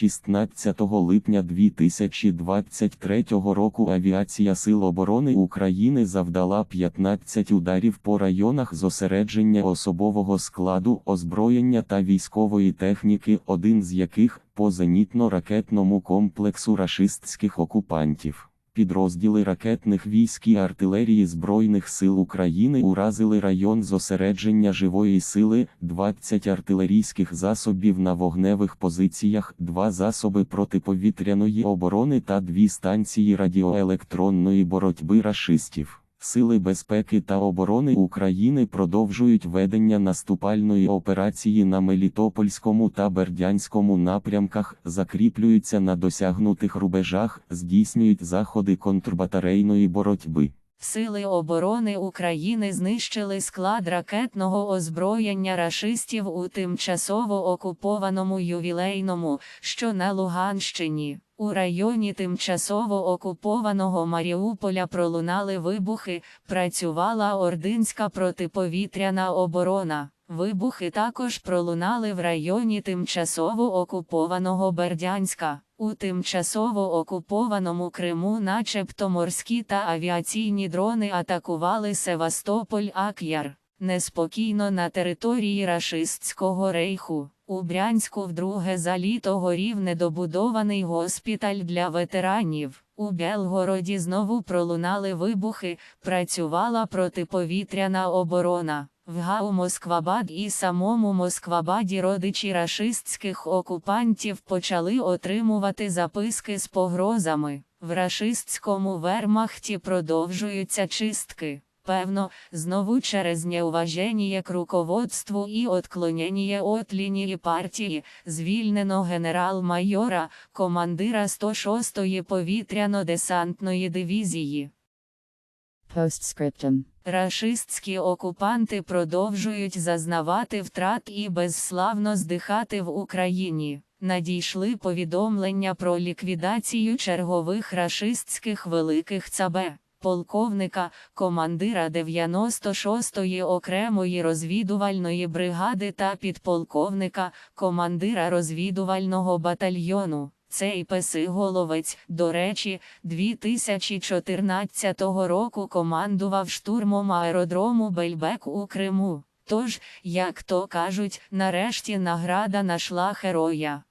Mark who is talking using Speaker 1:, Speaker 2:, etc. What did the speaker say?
Speaker 1: 16 липня 2023 року авіація Сил оборони України завдала 15 ударів по районах зосередження особового складу, озброєння та військової техніки, один з яких по зенітно-ракетному комплексу рашистських окупантів. Підрозділи ракетних військ і артилерії Збройних сил України уразили район зосередження живої сили, 20 артилерійських засобів на вогневих позиціях, 2 засоби протиповітряної оборони та 2 станції радіоелектронної боротьби рашистів. Сили безпеки та оборони України продовжують ведення наступальної операції на Мелітопольському та Бердянському напрямках, закріплюються на досягнутих рубежах, здійснюють заходи контрбатарейної боротьби.
Speaker 2: Сили оборони України знищили склад ракетного озброєння рашистів у тимчасово окупованому ювілейному, що на Луганщині. У районі тимчасово окупованого Маріуполя пролунали вибухи, працювала ординська протиповітряна оборона. Вибухи також пролунали в районі тимчасово окупованого Бердянська. У тимчасово окупованому Криму, начебто морські та авіаційні дрони атакували Севастополь Ак'яр. Неспокійно на території рашистського рейху. У Брянську вдруге за літо горів недобудований госпіталь для ветеранів. У Белгороді знову пролунали вибухи, працювала протиповітряна оборона. В ГАУ Москвабад і самому Москвабаді родичі рашистських окупантів почали отримувати записки з погрозами. В рашистському вермахті продовжуються чистки. Певно, знову через неуважение к руководству і отклонение от лінії партії, звільнено генерал-майора, командира 106-ї повітряно-десантної дивізії.
Speaker 3: Postscriptum.
Speaker 2: Рашистські окупанти продовжують зазнавати втрат і безславно здихати в Україні. Надійшли повідомлення про ліквідацію чергових рашистських великих цабе. Полковника, командира 96-ї окремої розвідувальної бригади та підполковника, командира розвідувального батальйону. Цей песиголовець, до речі, 2014 року командував штурмом аеродрому Бельбек у Криму. Тож, як то кажуть, нарешті награда нашла героя.